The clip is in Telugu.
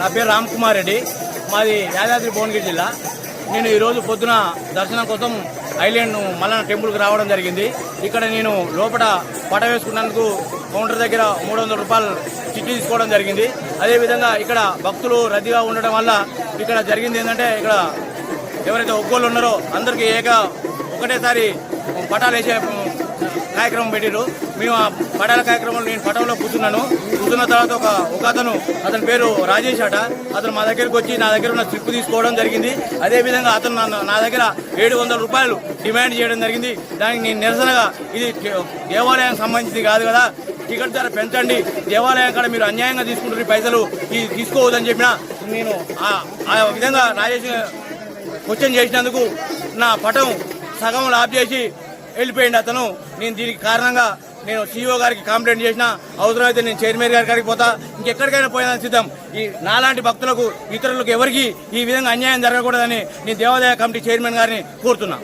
నా పేరు రామ్ కుమార్ రెడ్డి. మాది యాదాద్రి భువనగిరి జిల్లా. నేను ఈరోజు పొద్దున దర్శనం కోసం ఐలాండ్ మల్లన్న టెంపుల్కి రావడం జరిగింది. ఇక్కడ నేను లోపల పట వేసుకున్నందుకు కౌంటర్ దగ్గర మూడు వందల రూపాయలు చిట్టి తీసుకోవడం జరిగింది. అదేవిధంగా ఇక్కడ భక్తులు రద్దీగా ఉండడం వల్ల ఇక్కడ జరిగింది ఏంటంటే ఇక్కడ ఎవరైతే ఒక్కోళ్ళు ఉన్నారో అందరికీ ఏక ఒకటేసారి పటాలు వేసే కార్యక్రమం పెట్టిరు మేము ఆ పటాల కార్యక్రమంలో నేను పటంలో కూర్చున్నాను. కూర్చున్న తర్వాత ఒక ఒక అతను అతని పేరు రాజేష్ అట. అతను మా దగ్గరికి వచ్చి నా దగ్గర ఉన్న స్లిప్ తీసుకోవడం జరిగింది. అదే విధంగా అతను నన్ను- నా దగ్గర ఏడు వందల రూపాయలు డిమాండ్ చేయడం జరిగింది. దానికి నేను నిరసనగా ఇది దేవాలయానికి సంబంధించింది కాదు కదా టికెట్ ధర పెంచండి. దేవాలయం కాడ మీరు అన్యాయంగా తీసుకుంటున్న పైసలు ఇది తీసుకోవద్దని చెప్పిన నేను ఆ- ఆ విధంగా రాజేష్ క్వశ్చన్ చేసినందుకు నా పటం సగం లాభ చేసి వెళ్ళిపోయింది అతను. నేను దీనికి కారణంగా నేను సీఈఓ గారికి కంప్లైంట్ చేసిన అవసరమైతే నేను చైర్మన్ గారి గారికి పోతా ఇంకెక్కడికైనా పోయినా సిద్ధం. ఈ నాలాంటి భక్తులకు ఇతరులకు ఎవరికి ఈ విధంగా అన్యాయం జరగకూడదని నేను దేవాదాయ కమిటీ చైర్మన్ గారిని కోరుతున్నా.